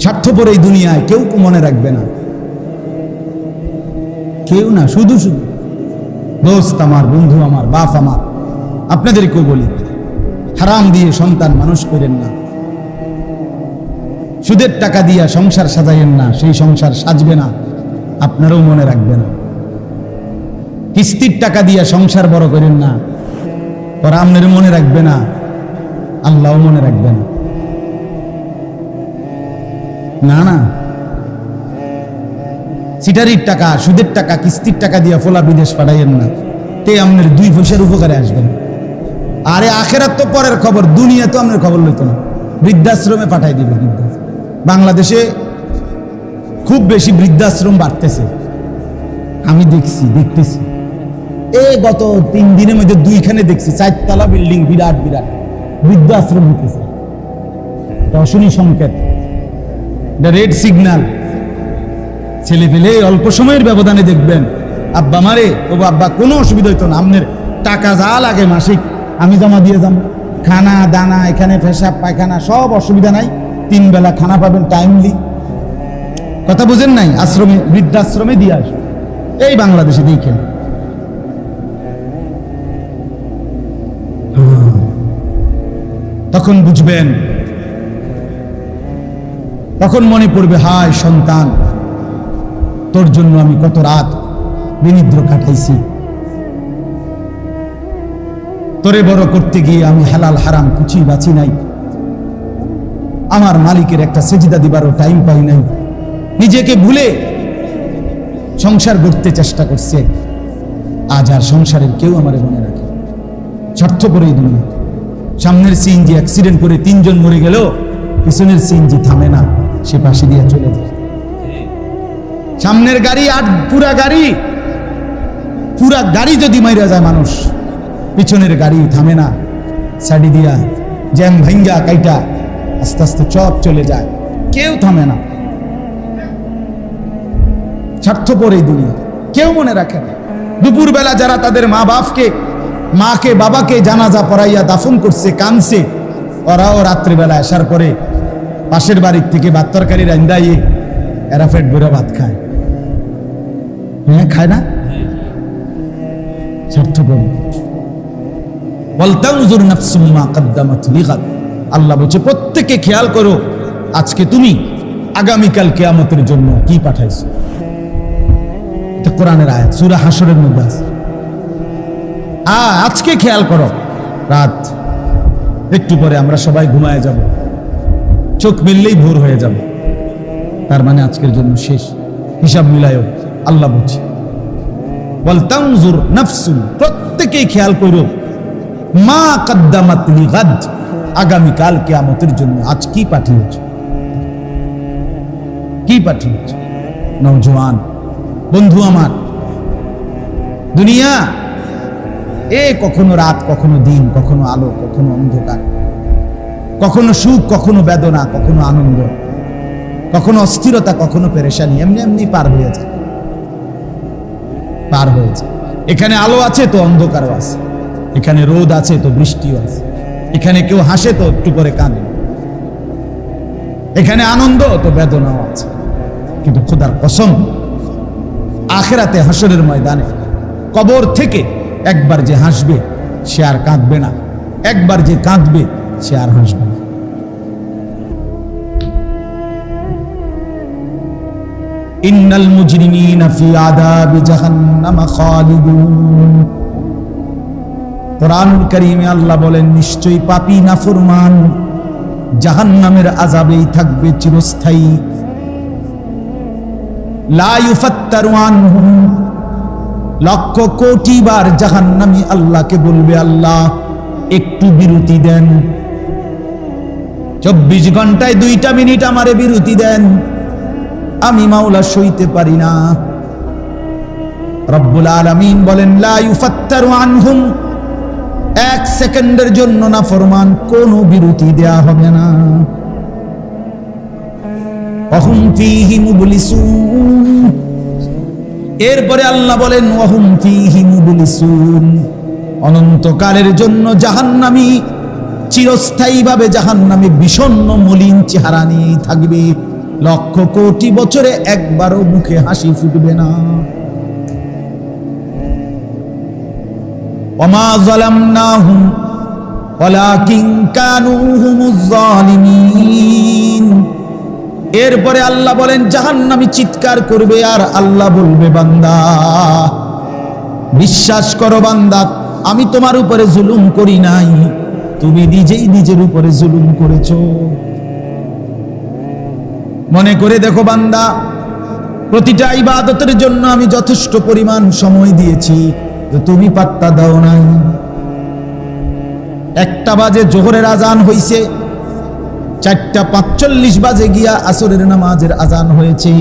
স্বার্থপর এই দুনিয়ায় কেউ মনে রাখবে না। কেউ না, শুধু শুধু। দোস্ত আমার, বন্ধু আমার, বাপ আমার, আপনাদেরকেও বলি, হারাম দিয়ে সন্তান মানুষ করেন না। সুদের টাকা দিয়া সংসার সাজাইয়েন না, সেই সংসার সাজবে না, আপনারও মনে রাখবে না। কিস্তির টাকা দিয়া সংসার বড় করেন না ওরা মনে রাখবে না, আল্লাহও মনে রাখবে না। না না। সিটারির টাকা, সুদের টাকা, কিস্তির টাকা দিয়া ফোলা বিদেশ পাঠাইয়েন না। তে আপনার দুই পয়সার উপকারে আসবেন। আরে আখেরাত তো পরের খবর দুনিয়া তো আপনার খবর লইতো না। বৃদ্ধাশ্রমে পাঠাই দিবে বাংলাদেশে খুব বেশি বৃদ্ধাশ্রম বাড়তেছে। আমি দেখছি, দেখতেছি। এ গত তিন দিনের মধ্যে দুইখানে দেখছি, চারতলা বিল্ডিং বিরাট বিরাট। বৃদ্ধাশ্রম হতেছে এটা অশনি সংকেত। এটা রেড সিগন্যাল ছেলে পেলে অল্প সময়ের ব্যবধানে দেখবেন। আব্বা মারে, ও আব্বা কোনো অসুবিধা হইতো না। আপনার টাকা যা লাগে মাসিক, আমি জমা দিয়ে যাম। খানা, দানা, এখানে পেশাব, পায়খানা, সব অসুবিধা নাই। তিন বেলা খানা পাবেন টাইমলি কথা বুঝেন নাই? আশ্রমে, বৃদ্ধাশ্রমে দিয়ে আসবে এই বাংলাদেশে দেখেন। তখন বুঝবেন তখন মনে পড়বে, হায় সন্তান, তোর জন্য আমি কত রাত বিনিদ্র কাটাইছি। তোরে বড় করতে গিয়ে আমি হালাল, হারাম কিছুই বাঁচি নাই। আমার মালিকের একটা সেজিদা দিবারও টাইম পাই নাই। নিজেকে ভুলে সংসার গড়তে চেষ্টা করছে। আজ আর সংসারের কেউ আমার মনে রাখে স্বার্থপর দুনিয়া। সামনের সিএনজি অ্যাক্সিডেন্ট করে তিনজন মরে গেল পিছনের সিএনজি থামে না। সে পাশে দিয়ে চলে যায়। সামনের গাড়ি আর পুরা গাড়ি পুরা গাড়ি যদি মাইরা যায় মানুষ, পিছনের গাড়ি থামে না। সাইডি দিয়া জ্যাম ভাঙ্গা কাইটা আস্তে আস্তে চপ চলে যায়, কেউ থামে না। স্বার্থপর এই দুনিয়া, কেউ মনে রাখে না। দুপুরবেলা যারা তাদের মা বাপকে, মাকে, বাবাকে জানাজা পড়াইয়া দাফন করছে, কানছে, ওরাও রাত্রিবেলা আসার পরে পাশের বাড়ির থেকে ভাত তরকারি রান্দাইয়ে এরা ফেট বেরো ভাত খায়। হ্যাঁ খায় না? আল্লাহ বলছে খেয়াল করো, আজকে তুমি আগামীকাল কেয়ামতের জন্য কি পাঠাইছো? কোরআনের আয়াত, সূরা হাসরের মধ্যে আছে। আজকে খেয়াল করো, রাত একটু পরে আমরা সবাই ঘুমায় যাব। চোখ মিললেই ভোর হয়ে যাবে। তার মানে আজকের জন্য শেষ। হিসাব মিলায়ও আল্লাহ বলছে বলতাংজুর নাফসুন, প্রত্যেকেই খেয়াল করো। মা কদ্দামাত লিগাদ আগামী কাল কিয়ামতের জন্য আজ কি পাঠিয়েছ? কি পাঠিয়েছ? নওজোয়ান, বন্ধু আমার, দুনিয়া, এ কখনো রাত, কখনো দিন, কখনো আলো, কখনো অন্ধকার। কখনো সুখ, কখনো বেদনা, কখনো আনন্দ, কখনো অস্থিরতা, কখনো পেরেশানি, এমনি এমনি পার হয়ে যায়। পার হয়েছে এখানে আলো আছে তো অন্ধকারও আছে। এখানে রোদ আছে তো বৃষ্টিও আছে। এখানে কেউ হাসে তো একটু করে কাঁদে এখানে আনন্দ তো বেদনাও আছে। কিন্তু খোদার কসম, আখেরাতে হাসরের ময়দানে কবর থেকে একবার যে হাসবে, সে আর কাঁদবে না। একবার যে কাঁদবে সে আর হাসবে না। ইন্নাল মুজরিমিনা ফি আদাবি জাহান্নামা খালিদুন। কোরআনুল কারীমে আল্লাহ বলেন, নিশ্চয়ই পাপী নাফরমান জাহান্নামের আযাবেই থাকবে চিরস্থায়ী। লা ইউফাত্তারু আনহুম। লক্ষ কোটি বার জাহান্নামী আল্লাহকে বলবে, আল্লাহ, একটু বিরতি দেন। চব্বিশ ঘন্টায় দুইটা মিনিট আমারে বিরতি দেন। আমি মাওলা সইতে পারি না। রব্বুল আলামিন বলেন আনহুম। এক সেকেন্ডের জন্য না ফরমান, কোনো বিরতি দেয়া হবে না। অহুম এরপরে আল্লাহ বলেন ওয়াহুম ফীহি মুবলিসুন। অনন্তকালের জন্য জাহান্নামী চিরস্থায়ীভাবে জাহান নামে বিষণ্ন মলিন চেহারা নিয়েই থাকবে লক্ষ কোটি বছরে একবারও মুখে হাসি ফুটবে না وما ظلمناهم ولكن كانوا هم الظالمين এরপরে আল্লাহ বলেন জাহান্নামী চিৎকার করবে আর আল্লাহ বলবে বান্দা বিশ্বাস করো বান্দা আমি তোমার উপরে জুলুম করি নাই তুমি নিজেই নিজের উপরে জুলুম করেছ। মনে করে দেখো বান্দা, প্রতিটা ইবাদতের জন্য আমি যথেষ্ট পরিমাণ সময় দিয়েছি তুমি পাত্তা দাও নাই। একটা বাজে জোহরের আজান হইছে, চারটা পাঁচচল্লিশ বাজে গিয়া আসরের নামাজের আজান হয়েছে।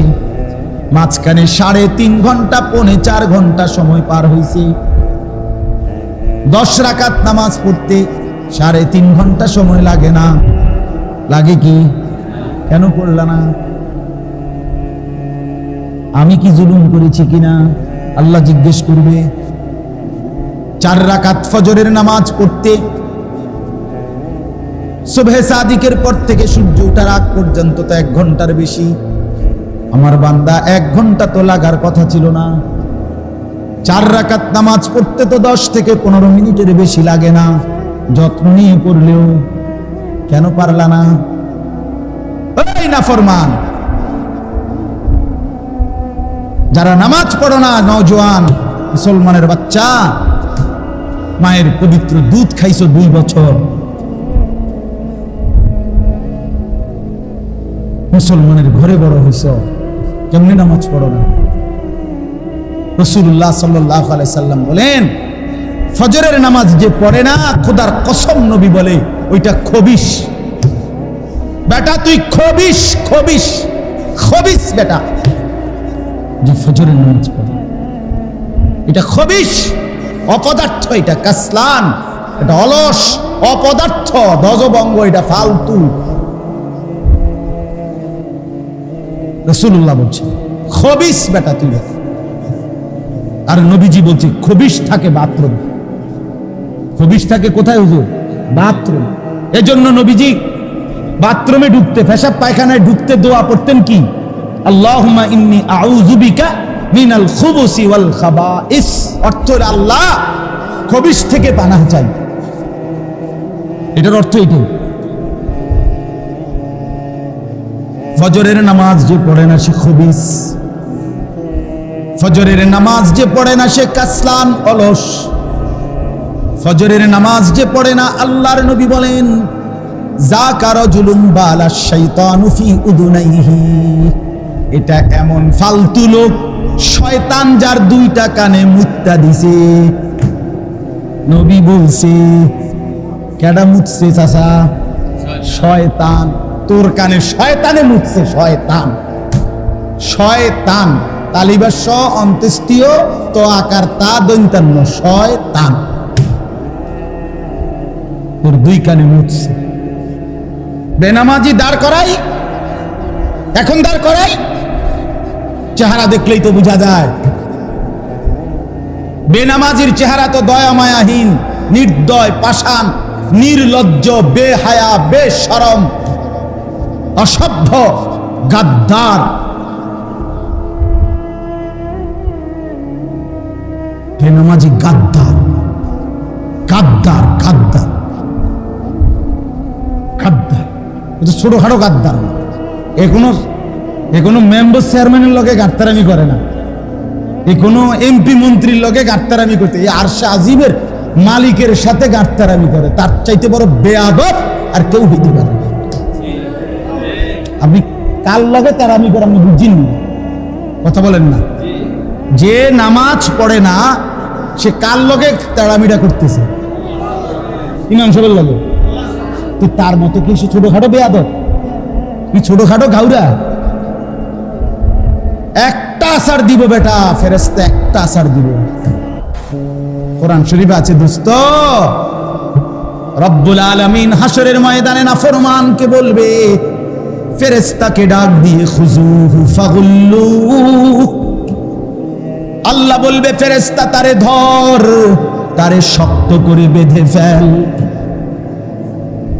মাঝখানে সাড়ে তিন ঘণ্টা, পৌনে চার ঘণ্টা সময় পার হয়েছে দশ রাকাত নামাজ পড়তে সাড়ে তিন ঘণ্টা সময় লাগে না। লাগে কি? কেন পড়লা না? আমি কি জুলুম করেছি কিনা? আল্লাহ জিজ্ঞেস করবে। চার রাকাত ফজরের নামাজ পড়তে, সুবহে সাদিকের পর থেকে সূর্য ওঠার আগ পর্যন্ত তো এক ঘণ্টার বেশি। আমার বান্দা, এক ঘণ্টা তো লাগার কথা ছিল না। চার রাকাত নামাজ পড়তে তো দশ থেকে পনেরো মিনিটের বেশি লাগে না। যত্ন নিয়ে পড়লেও কেন পারলা না? এই না ফরমান। যারা নামাজ পড়ো না নজওয়ান মুসলমানের বাচ্চা, মায়ের পবিত্র দুধ খাইছো দুই বছর। মুসলমানের ঘরে বড় হইছ, কেমনি নামাজ পড়ো না? রসুল্লাহ সাল্লাহ সাল্লাম বলেন ফজরের নামাজ যে পড়ে না, খোদার কসম নবী বলে, ওইটা খবিস বেটা, তুই খবিস খবিস খবিস বেটা। যে ফজরের নামাজ পড়ে। এটা খবিস অপদার্থ, এটা কাসলান, এটা অলস, অপদার্থ, দজবঙ্গ, এটা ফালতু। রসুল্লাহ বলছে খবিস বেটা তুই। আর নবীজি বলছে খবিস থাকে বাথরুম। খবিস থাকে কোথায় হুজুর? বাথরুম। এজন্য নবীজি বাথরুমে ঢুকতে পেশাব পায়খানায় ঢুকতে দোয়া পড়তেন কি? আল্লাহুম্মা ইন্নি আউযু বিকা মিনাল খুবুসি ওয়াল খাবাইস। অর্থ হলো আল্লাহ খবিস থেকে পানাহ চাই। এটার অর্থ এটাই ফজরের নামাজ যে পড়ে না সে খবিস ফজরের নামাজ যে পড়ে না সে কাসলান অলস। ফজরের নামাজ যে পড়ে না, আল্লাহর নবী বলেন, যা কারও জুলুম, বালা এটা এমন ফালতু লোক, শয়তান যার দুইটা কানে মুত্তা দিছে। নবী বলছে, কেডা মুতছে চাচা? শয়তান। তোর কানে শয়তানে মুতছে, শয়তান। শয়তান। তালিবার স অন্ত্যেষ্টীয় তো আকার তা দৈন্তান্ন শয়তান। তোর দুই কানে মুতছে। বেনামাজি দাঁড় করাই, এখন দাঁড় করাই, চেহারা দেখলেই তো বোঝা যায়। বেনামাজির চেহারা তো দয়া মায়াহীন, নির্দয়, পাষাণ, নির্লজ্জ, বেহায়া, বেশরম, অসভ্য, গাদ্দার। বেনামাজি গাদ্দার গাদ্দার গাদ্দার। এটা ছোটখাটো গাদ্দার না এ কোনো এ কোনো মেম্বার চেয়ারম্যানের লগে গাদ্দারামি করে না। এ কোনো এমপি মন্ত্রীর লগে গাদ্দারামি করতে এই আরশা আজিবের মালিকের সাথে গাদ্দারামি করে। তার চাইতে বড় বেয়াদব আর কেউ হইতে পারে আপনি কার লগে তারামি করে আপনি বুঝিন কথা বলেন না। যে নামাজ পড়ে না, সে কার লগে তাড়ামিটা করতেছে? ইমাম সাহেবের লগে। তো তার মতো কি সে ছোটখাটো বেয়াদব? কি ছোটখাটো ঘাউরা একটা আসার দিব বেটা ফেরেস্তা একটা আসার দিব। কোরআন শরীফ আছে, দোস্ত। রব্বুল আলামিন হাসরের ময়দানে নাফরমানকে বলবে ফেরেস্তাকে ডাক দিয়ে ফাগুল্লু। আল্লাহ বলবে ফেরেস্তা তারে ধর, তারে শক্ত করে বেঁধে ফেল।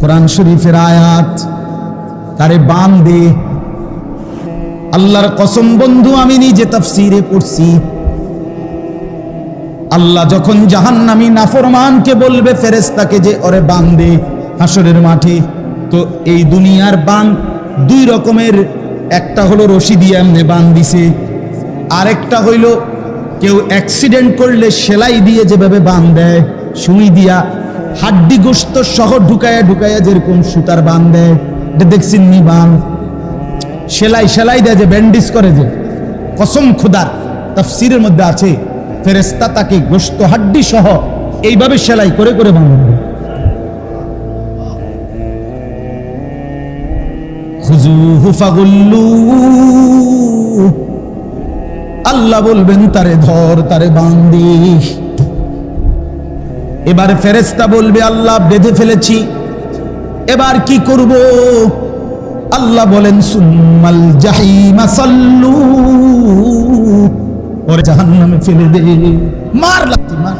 কোরআন শরীফের আয়াত, তারে বান দে। আল্লাহর কসম বন্ধু, আমি নিজে তাফসিরে পড়ছি। আল্লাহ যখন জাহান্নামী নাফরমানকে বলবে ফেরেস্তাকে যে, ওরে বান দে হাসরের মাঠে। তো এই দুনিয়ার বান দুই রকমের, একটা হলো রশি দিয়ে এমনি বান দিছে, আরেকটা হইল কেউ অ্যাক্সিডেন্ট করলে সেলাই দিয়ে যেভাবে বান দেয়, সুই দিয়া হাড্ডি গোস্ত সহ ঢুকায়া ঢুকায়া যেরকম সুতার বান দেয় এটা দেখছেন নি বান সেলাই সেলাই দেয় যে ব্যান্ডিজ করে যে, কসম খুদার, তাফসিরের মধ্যে আছে ফেরেস্তা তাকে গোস্ত হাড্ডি সহ এইভাবে সেলাই করে করে বানাবে আল্লাহ বলবেন, তারে ধর, তারে বান্দি। এবার ফেরেস্তা বলবে, আল্লাহ বেঁধে ফেলেছি। এবার কি করব? আল্লাহ বলেন, সুম্মাল জাহিমা সাল্লু। ওরে জাহান্নামে ফেলে দে। মার লাথি, মার।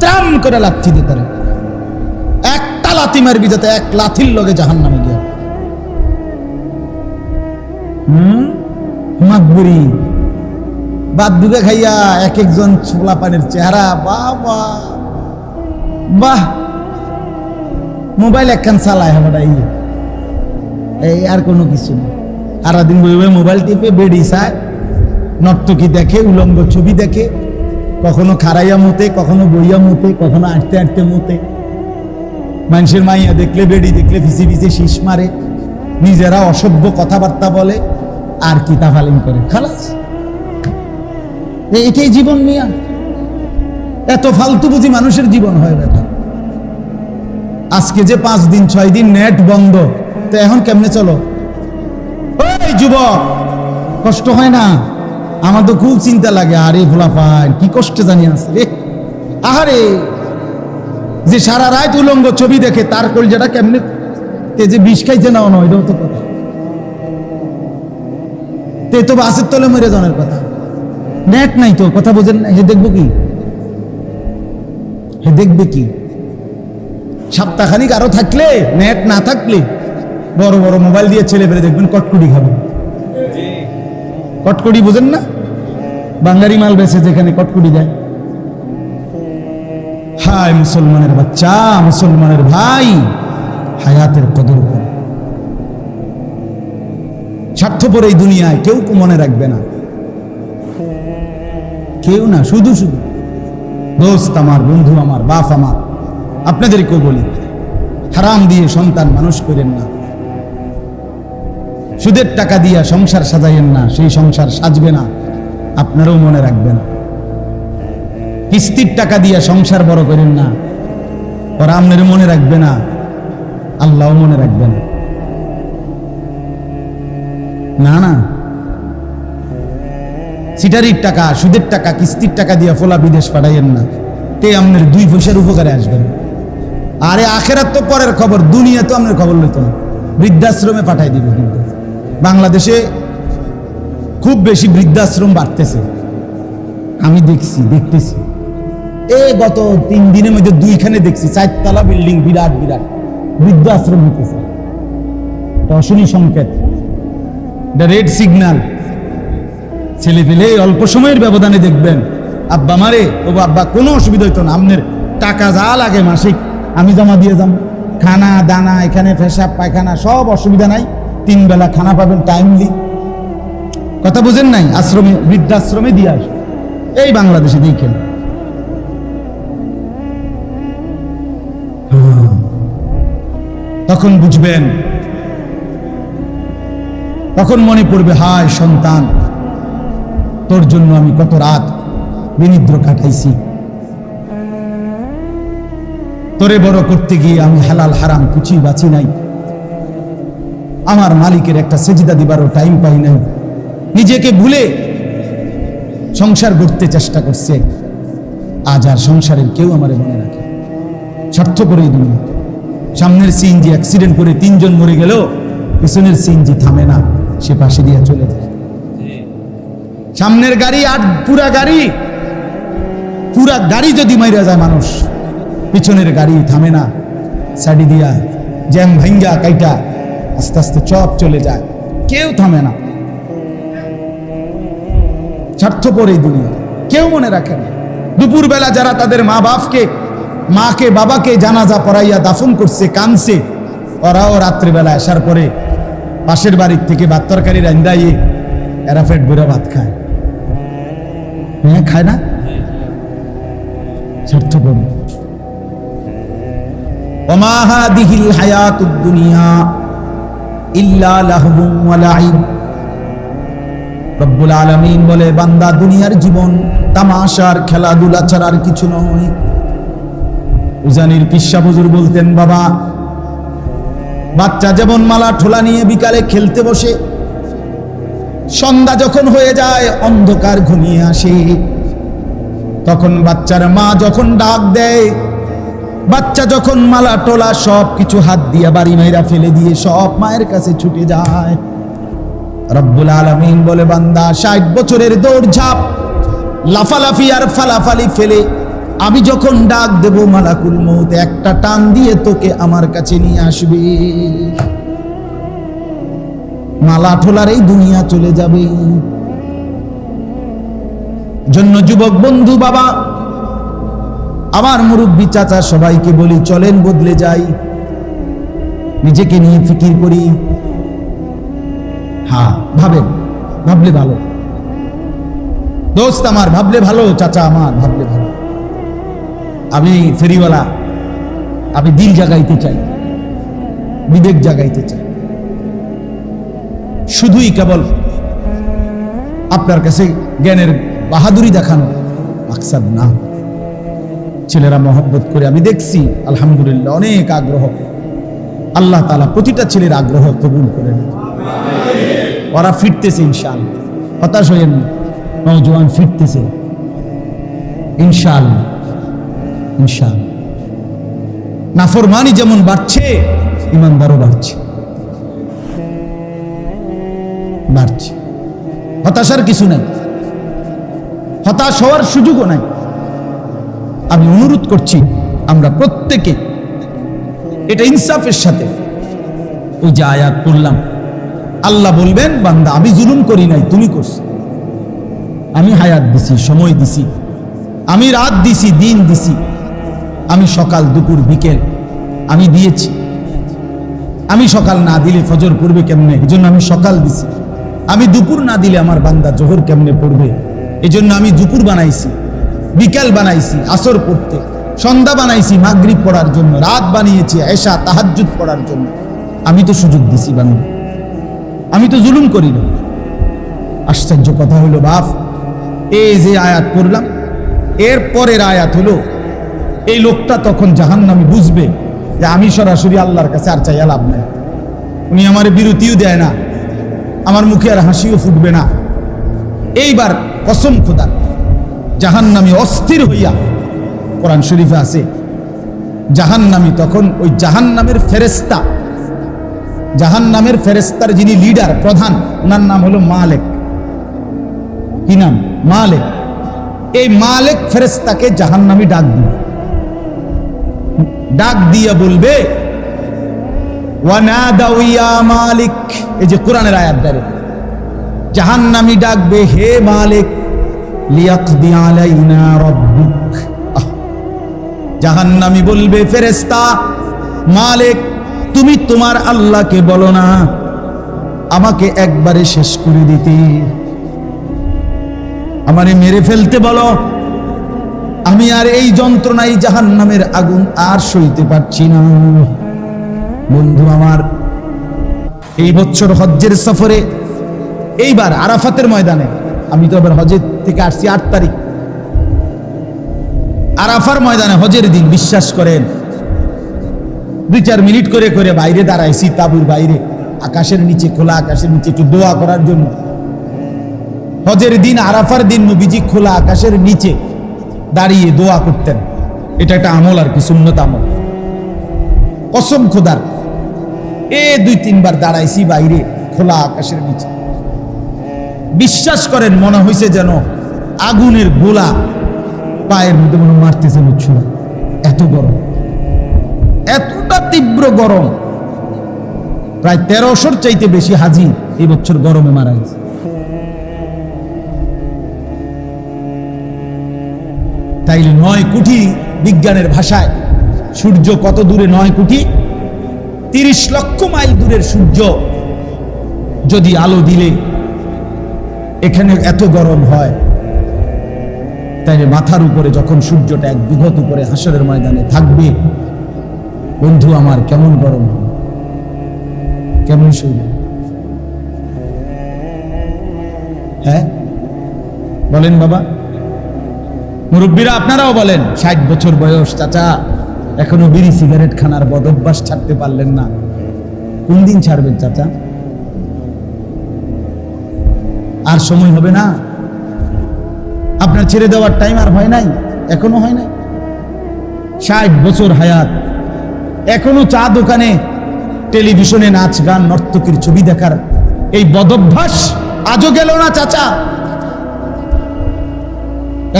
ত্রাম করে লাথি দে তারে। একটা লাথি মারবি যাতে এক লাথির লগে জাহান্নামে গিয়া। হুম? মাকবুরি। বাদ দুগে খাইয়া এক একজন ছোলা পানির চেহারা, বাবা। বাহ! মোবাইল একখান চালায় আমরা এই। এই আর কোনো কিছু না। সারাদিন বইবে মোবাইল টিপে বেড়ি চায় নর্তকি দেখে, উলঙ্গ ছবি দেখে। কখনো খারাইয়া মতে, কখনো বইয়া মতে, কখনো আটতে আটতে মতে। মানুষের মাইয়া দেখলে বেড়ি দেখলে ফিসি ফিসি শীষ মারে। নিজেরা অসভ্য কথাবার্তা বলে, আর কি তাফালিং করে। খালাস। এটাই জীবন মিয়া। এত ফালতু বুঝি মানুষের জীবন হয় বেটা আজকে যে পাঁচ দিন, ছয় দিন নেট বন্ধ, তো এখন কেমনে চলো? ওই যুবক, কষ্ট হয় না? আমার তো খুব চিন্তা লাগে। আরে ভোলা পান, কি কষ্ট জানি আছে রে। আহারে, যে সারা রাত উলঙ্গ ছবি দেখে তার কলজাটা কেমনে তে যে বিষ খাইছে না নয় এটাও তো কথা। তে তো বাসের তলে মরে জানার কথা। নেট নাই তো, কথা বোঝেন না। হে দেখব কি? হে দেখবে কি? সপ্তাহখানিক আরও থাকলে নেট না থাকলে, বড় বড় মোবাইল দিয়ে ছেলে পেলে দেখবেন কটকুটি খাবে। কটকুটি বোঝেন না? বাঙালি মাল বেছে যেখানে কটকুটি দেয় হায় মুসলমানের বাচ্চা, মুসলমানের ভাই, হায়াতের কদর স্বার্থপর এই দুনিয়ায় কেউ মনে রাখবে না। কেউ না, শুধু শুধু। দোস্ত আমার, বন্ধু আমার, বাপ আমার। আপনাদেরকেও বলি, হারাম দিয়ে সন্তান মানুষ করেন না। সুদের টাকা দিয়া সংসার সাজাইয়েন না, সেই সংসার সাজবে না, আপনারাও মনে রাখবেন। কিস্তির টাকা দিয়া সংসার বড় করেন না, ওরা আপনার মনে রাখবে না, আল্লাহও মনে রাখবে না। না না। সিটারির টাকা, সুদের টাকা, কিস্তির টাকা দিয়া ফোলা বিদেশ পাঠাইয়েন না, তে আপনার দুই পয়সার উপকারে আসবেন। আরে আখেরাত তো পরের খবর, দুনিয়া তো আপনার খবর লইতো না। বৃদ্ধাশ্রমে পাঠাই দিবে বাংলাদেশে খুব বেশি বৃদ্ধাশ্রম বাড়তেছে। আমি দেখছি, দেখতেছি। এ গত তিন দিনের মধ্যে দুইখানে দেখছি, চারতলা বিল্ডিং বিরাট বিরাট। বৃদ্ধাশ্রম এটা অশনি সংকেত। এটা রেড সিগন্যাল। ছেলে পেলে অল্প সময়ের ব্যবধানে দেখবেন। আব্বা মারে, ও আব্বা কোনো অসুবিধা হইতো না। আপনার টাকা যা লাগে মাসিক। আমি জমা দিয়ে যাম। খানা, দানা, এখানে পেশাব, পায়খানা, সব অসুবিধা নাই। তিন বেলা খানা পাবেন টাইমলি কথা বুঝেন নাই? আশ্রমে, বৃদ্ধাশ্রমে দিয়ে আসবে এই বাংলাদেশে দেখেন। তখন বুঝবেন, তখন মনে পড়বে, হায় সন্তান, তোর জন্য আমি কত রাত বিনিদ্র কাটাইছি। তোরে বড় করতে গিয়ে আমি হালাল, হারাম কিছুই বাঁচি নাই। আমার মালিকের একটা সেজিদা দিবারও টাইম পাই নাই। নিজেকে ভুলে সংসার গড়তে চেষ্টা করছে। আজ আর সংসারের কেউ আমারে মনে রাখে স্বার্থপর দুনিয়া। সামনের সিএনজি অ্যাক্সিডেন্ট করে তিনজন মরে গেল, পিছনের সিএনজি থামে না, সে পাশে দিয়ে চলে যায়। সামনের গাড়ি আর পুরা গাড়ি পুরা গাড়ি যদি মাইরা যায় মানুষ পিছনের গাড়ি থামে না। সাইডি দিয়া জ্যাম ভাঙ্গা কাইটা আস্তে আস্তে চপ চলে যায়। কেউ থামে না। স্বার্থপর এই দুনিয়া। কেউ মনে রাখে না। দুপুরবেলা যারা তাদের মা বাপকে মাকে, বাবাকে জানাজা পড়াইয়া দাফন করছে কানছে ওরাও রাত্রিবেলা আসার পরে পাশের বাড়ির থেকে ভাত তরকারি রান্দাইয়ে এরা বুড়া ভাত খায়। হ্যাঁ খায় না? স্বার্থপর। ওমাহা দিহিল হায়াতুদ দুনিয়া ইল্লা লাহবুম ওয়া লাইব। বলে, বান্দা, দুনিয়ার জীবন তামাশার খেলাধুলা ছাড়া আর কিছু নয়। উজানির কিসা হুজুর বলতেন, বাবা, বাচ্চা যেমন মালা ঠোলা নিয়ে বিকালে খেলতে বসে, সন্ধ্যা যখন হয়ে যায়, অন্ধকার ঘনিয়ে আসে। তখন বাচ্চার মা যখন ডাক দেয় বাচ্চা যখন মালা টোলা সব কিছু হাত দিয়ে, বাড়ি মেয়েরা ফেলে দিয়ে সব মায়ের কাছে ছুটে যায়। রব্বুল আলমিন বলে, বান্দা, ষাট বছরের দৌড়ঝাঁপ লাফালাফি আর ফালাফালি ফেলে আমি যখন ডাক দেব মালাকুল মৌত একটা টান দিয়ে তোকে আমার কাছে নিয়ে আসবে। মালা ঠোলার এই দুনিয়া চলে যাবে। জন্য যুবক বন্ধু, বাবা আমার মুরব্বী চাচা সবাইকে বলি, চলেন বদলে যাই। নিজেকে নিয়ে ফিকির করি। হ্যাঁ ভাবেন, ভাবলে ভালো। দোস্ত আমার, ভাবলে ভালো, চাচা আমার, ভাবলে ভালো। আমি ফেরিওয়ালা, আমি দিল জাগাইতে চাই, বিবেক জাগাইতে চাই। শুধুই কেবল আপনার কাছে জ্ঞানের বাহাদুরি দেখানো মাকসাদ না। ছেলেরা মহব্বত করে আমি দেখছি, আলহামদুলিল্লাহ, অনেক আগ্রহ। আল্লাহ তালা প্রতিটা ছেলের আগ্রহ কবুল করে নেয় ওরা ফিরতেছে ইনশাল হতাশ হইয়েন নৌজওয়ান ফিরতেছে। ইনশাল ইনশাল নাফরমানি যেমন বাড়ছে, ইমানদারও বাড়ছে। বাড়ছে। হতাশার কিছু নাই। হতাশ হওয়ার সুযোগও নাই। আমি অনুরোধ করছি, আমরা প্রত্যেকে এটা ইনসাফের সাথে ওই যে আয়াত পড়লাম। আল্লাহ বলবেন, বান্দা, আমি জুলুম করি নাই, তুমি করছ। আমি হায়াত দিছি, সময় দিছি, আমি রাত দিছি, দিন দিছি, আমি সকাল, দুপুর, বিকেল, আমি দিয়েছি। আমি সকাল না দিলে ফজর পড়বে কেমনে? এই জন্য আমি সকাল দিছি। আমি দুপুর না দিলে আমার বান্দা জোহর কেমনে পড়বে? এই জন্য আমি দুপুর বানাইছি। বিকাল বানাইছি, আসর পড়তে। সন্ধ্যা বানাইছি মাগরিব পড়ার জন্য, রাত বানিয়েছি এশা, তাহাজ্জুদ পড়ার জন্য। আমি তো সুযোগ দিছি বাংলা আমি তো জুলুম করি না আশ্চর্য কথা হলো, বাপ এই যে আয়াত পড়লাম, এর পরের আয়াত হলো, এই লোকটা তখন জাহান নামে বুঝবে যে আমি সরাসরি আল্লাহর কাছে আর চাইয়া লাভ নাই। উনি আমার বিরতিও দেয় না, আমার মুখে আর হাসিও ফুটবে না। এইবার কসম খোদা জাহান নামে অস্থির হইয়া, কোরআন শরীফে আছে জাহান নামি তখন ওই জাহান নামের ফেরেস্তা জাহান নামের ফেরেস্তার যিনি লিডার প্রধান ওনার নাম হলো মালেক। কি নাম? মালেক। এই মালেক ফেরেস্তাকে জাহান নামি ডাক দিবে ডাক দিয়া বলবে মালিক। এই যে কোরআনের আয়াত দ্বারে জাহান নামি ডাকবে, হে মালিক লিয়াকদি আলাইনা রব্বুক। জাহান্নামী বলবে ফেরেস্তা মালিক, তুমি তোমার আল্লাহকে বলো না, আমাকে একবারে শেষ করে দিতে। আমারে মেরে ফেলতে বলো। আমি আর এই যন্ত্রণাই জাহান্নামের আগুন আর সইতে পারছি না। বন্ধু আমার, এই বছর হজ্জের সফরে, এইবার আরাফাতের ময়দানে আমি তো আবার হজের থেকে আসছি আট তারিখ। আরাফার ময়দানে হজের দিন, বিশ্বাস করেন। দুই চার মিনিট করে করে বাইরে দাঁড়াইছি, তাবুর বাইরে। আকাশের নিচে খোলা, আকাশের নিচে একটু দোয়া করার জন্য। হজের দিন, আরাফার দিন, নবীজি খোলা, আকাশের নিচে দাঁড়িয়ে দোয়া করতেন। এটা একটা আমল আর কি, সুন্নত আমল। কসম খোদার। এ দুই তিনবার দাঁড়াইছি বাইরে, খোলা, আকাশের নিচে। বিশ্বাস করেন, মনে হয়েছে যেন আগুনের গোলা পায়ের মধ্যে মনে মারতেছে বুঝছ এত গরম। এতটা তীব্র গরম। প্রায় তেরোশোর চাইতে বেশি হাজি এই বছর গরমে মারা গেছে। তাইলে নয় কোটি বিজ্ঞানের ভাষায় সূর্য কত দূরে নয় কোটি? তিরিশ লক্ষ মাইল দূরের সূর্য যদি আলো দিলে এখানে এত গরম হয়। তাই মাথার উপরে যখন সূর্যটা এক বিঘত উপরে হাসরের ময়দানে থাকবে, বন্ধু আমার, কেমন গরম হবে? কেমন শরীর হ্যাঁ? বলেন বাবা। মুরব্বীরা আপনারাও বলেন, ষাট বছর বয়স, চাচা, এখনও বিড়ি সিগারেট খানার বদ অভ্যাস ছাড়তে পারলেন না। কোন দিন ছাড়বেন, চাচা? আর সময় হবে না। আপনার ছেড়ে দেওয়ার টাইম আর হয় নাই, এখনও হয় নাই। ষাট বছর হায়াত, এখনও চা দোকানে টেলিভিশনে নাচ গান, নর্তকীর ছবি দেখার এই বদভ্যাস আজও গেল না চাচা।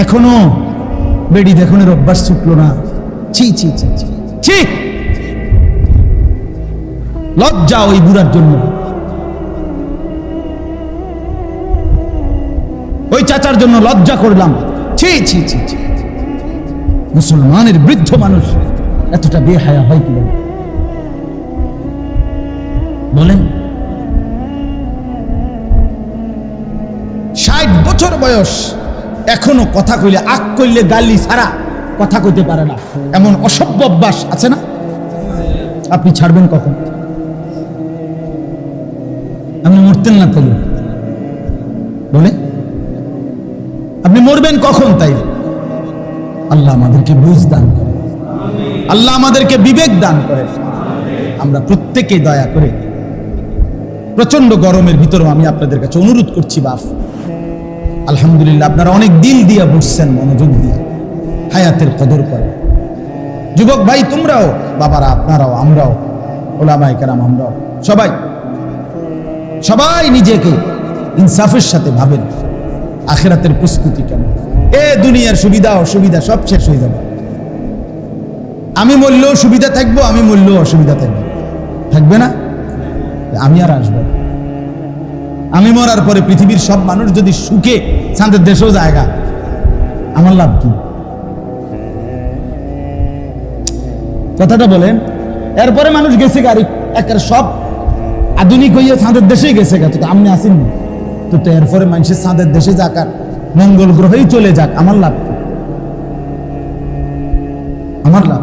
এখনও বেডি দেখনের অভ্যাস ছুটলো না। ছি ছি ছি ছি। লজ্জা ওই বুড়ার জন্য। ওই চাচার জন্য লজ্জা করলাম। ছি ছি ছি ছি মুসলমানের বৃদ্ধ মানুষ এতটা বেহায়া হয় কি বলেন? ষাট বছর বয়স। এখনও কথা কইলে, আক কইলে গালি ছাড়া কথা কইতে পারে না। এমন অসভ্য অভ্যাস আছে না? আপনি ছাড়বেন কখন? আপনি মরতেন না তাইলে বলে আপনি মরবেন কখন তাই? আল্লাহ আমাদেরকে বুঝ দান করে। আল্লাহ আমাদেরকে বিবেক দান করে। আমরা প্রত্যেকে দয়া করে প্রচণ্ড গরমের ভিতরেও আমি আপনাদের কাছে অনুরোধ করছি, বাফ। আলহামদুলিল্লাহ, আপনারা অনেক দিল দিয়ে বুঝছেন, মনোযোগ দিয়ে। হায়াতের কদর করে। যুবক ভাই, তোমরাও, বাবারা, আপনারাও, আমরাও ওলামাই কেরাম, আমরাও। সবাই সবাই নিজেকে ইনসাফের সাথে ভাবেন। আখেরাতের প্রস্তুতি কেমন? এ দুনিয়ার সুবিধা, অসুবিধা সব শেষ হয়ে যাবে। আমি মরলেও সুবিধা থাকব, আমি মরলেও অসুবিধা থাকব। থাকবে না? আমি আর আসব আমি মরার পরে পৃথিবীর সব মানুষ যদি সুখে, শান্তির দেশেও জায়গা আমার লাভ কি? কথাটা বলেন, এরপরে মানুষ গেছে গাড়ি একের সব আধুনিক হইয়া চাঁদের দেশেই গেছে গেছে আপনি আসেন। তো তো এরপরে মানুষের সাঁদের দেশে যাক আর মঙ্গল গ্রহেই চলে যাক, আমার লাভ আমার লাভ